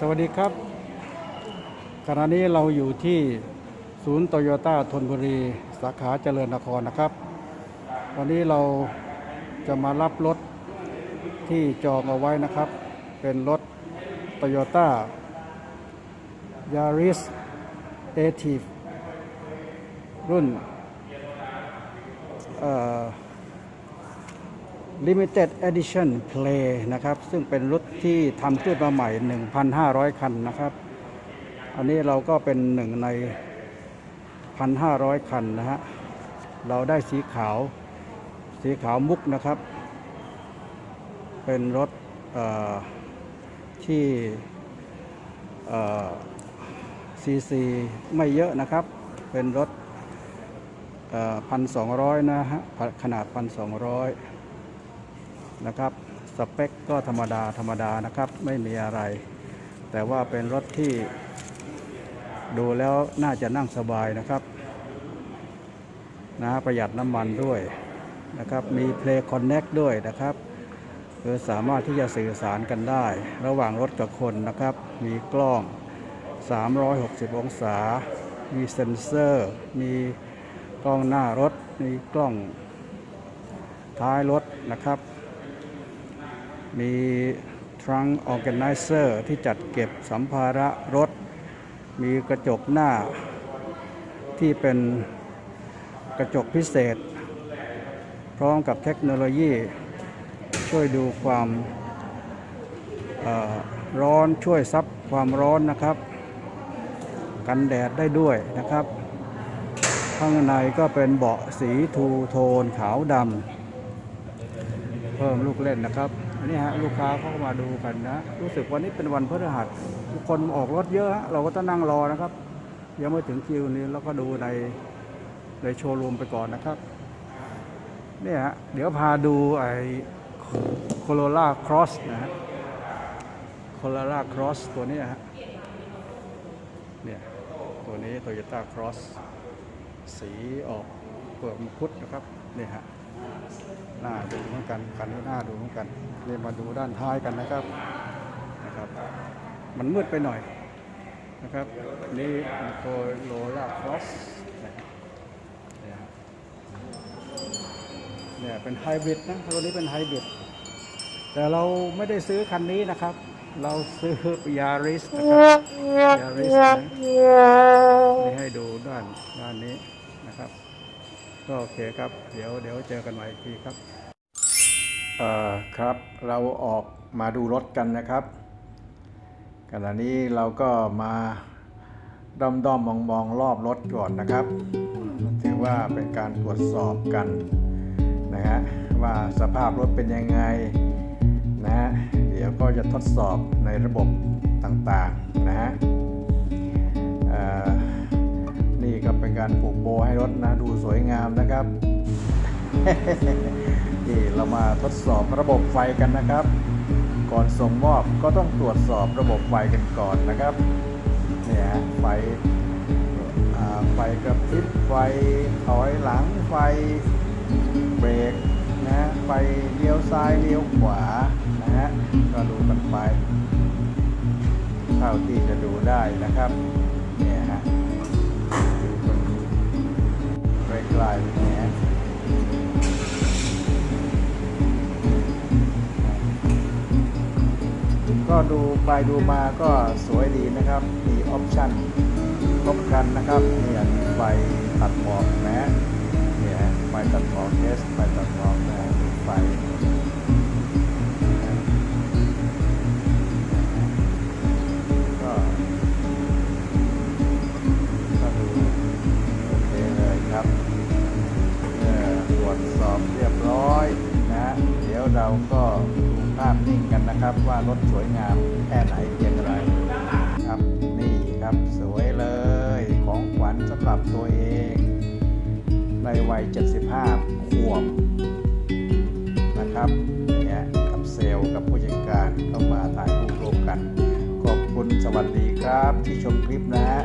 สวัสดีครับ ขณะนี้เราอยู่ที่ศูนย์โตโยต้าธนบุรี สาขาเจริญนครนะครับ วันนี้เราจะมารับรถที่จองเอาไว้นะครับ เป็นรถโตโยต้ายาริสเอทีฟรุ่นเอ่อ Limited Edition Play นะครับ ซึ่งเป็นรถที่ทำขึ้นมาใหม่ 1,500 คันนะครับ อันนี้เราก็เป็นหนึ่งใน 1,500 คันนะฮะ เราได้สีขาว สีขาวมุกนะครับ เป็นรถเอ่อที่ซีซีไม่เยอะนะครับ เป็นรถพันสองร้อยนะฮะ ขนาดพันสองร้อย นะครับ สเปคก็ธรรมดาธรรมดานะครับ ไม่มีอะไร แต่ว่าเป็นรถที่ ดูแล้วน่าจะนั่งสบายนะครับนะประหยัดน้ำมันด้วยนะครับ มี Play Connect ด้วยนะครับคือสามารถที่จะสื่อสารกันได้ ระหว่างรถกับคนนะครับ มีกล้อง 360 องศา มีเซ็นเซอร์ มีกล้องหน้ารถ มีกล้องท้ายรถนะครับ มี Trunk Organizer ที่จัดเก็บสัมภาระรถ มีกระจกหน้าที่เป็นกระจกพิเศษ พร้อมกับเทคโนโลยี ช่วยดูความร้อนช่วยซับความร้อนนะครับ กันแดดได้ด้วยนะครับ ข้างในก็เป็นเบาะสีทูโทนขาวดำเพิ่มลูกเล่นนะครับ อันนี้ฮะลูกค้าเขาก็มาดูกันนะ รู้สึกวันนี้เป็นวันพฤหัสทุกคนออกรถเยอะฮะเราก็ต้องนั่งรอนะครับ ยังไม่ถึงคิวนี้เราก็ดูในในโชว์รูมไปก่อนนะครับเนี่ยฮะเดี๋ยวพาดูไอ้โคโรล่าครอสนะฮะโคโรล่าครอสตัวนี้ฮะเนี่ยตัวนี้โตโยต้าครอสสีออกเปลือกมังคุดนะครับเนี่ยฮะ น่าดูเหมือนกันคันนี้น่าดูเหมือนกันนี่มาดูด้านท้ายกันนะครับนะครับ มันมืดไปหน่อยนะครับนี่โคโรล่าครอสเนี่ยเป็นไฮบริดนะตัวนี้เป็นไฮบริดแต่เราไม่ได้ซื้อคันนี้นะครับ เราซื้อยาริสนะครับยาริสนะนี่ให้ดูด้านด้านนี้ ก็โอเคครับ เดี๋ยวเดี๋ยวเจอกันใหม่อีกทีครับเอ่อครับ เราออกมาดูรถกันนะครับขณะนี้เราก็มาด้อมด้อมมองมองรอบรถก่อนนะครับถือว่าเป็นการตรวจสอบกันนะฮะว่าสภาพรถเป็นยังไงนะฮะเดี๋ยวก็จะทดสอบในระบบต่างๆนะฮะเอ่อ นี่ก็เป็นการผูกโบให้รถนะดูสวยงามนะครับ นี่เรามาทดสอบระบบไฟกันนะครับ ก่อนส่งมอบก็ต้องตรวจสอบระบบไฟกันก่อนนะครับเนี่ยฮะไฟไฟกระพริบไฟถอยหลังไฟเบรกนะไฟเลี้ยวซ้ายเลี้ยวขวานะฮะก็ดูกันไปเท่าที่จะดูได้นะครับ ก็ดูไปดูมาก็สวยดีนะครับ มีออปชั่นครบครันนะครับเนี่ยไฟตัดหมอกนะเนี่ยฮะไฟตัดหมอกเทสไฟตัดหมอกนะดูไฟก็ดูโอเคเลยครับเอ่อตรวจสอบเรียบร้อยนะ เดี๋ยวเราก็ดูาพนิ่งกันนะครับ ว่ารถสวยงามแค่ไหนเพียงไรครับนี่ครับสวยเลยของขวัญสำหรับตัวเอง ในวัย 75 ขวบนะครับเนี่ยกับเซลล์กับผู้จัดการเข้ามาถ่ายรูปรวมกัน ขอบคุณสวัสดีครับที่ชมคลิปนะฮะ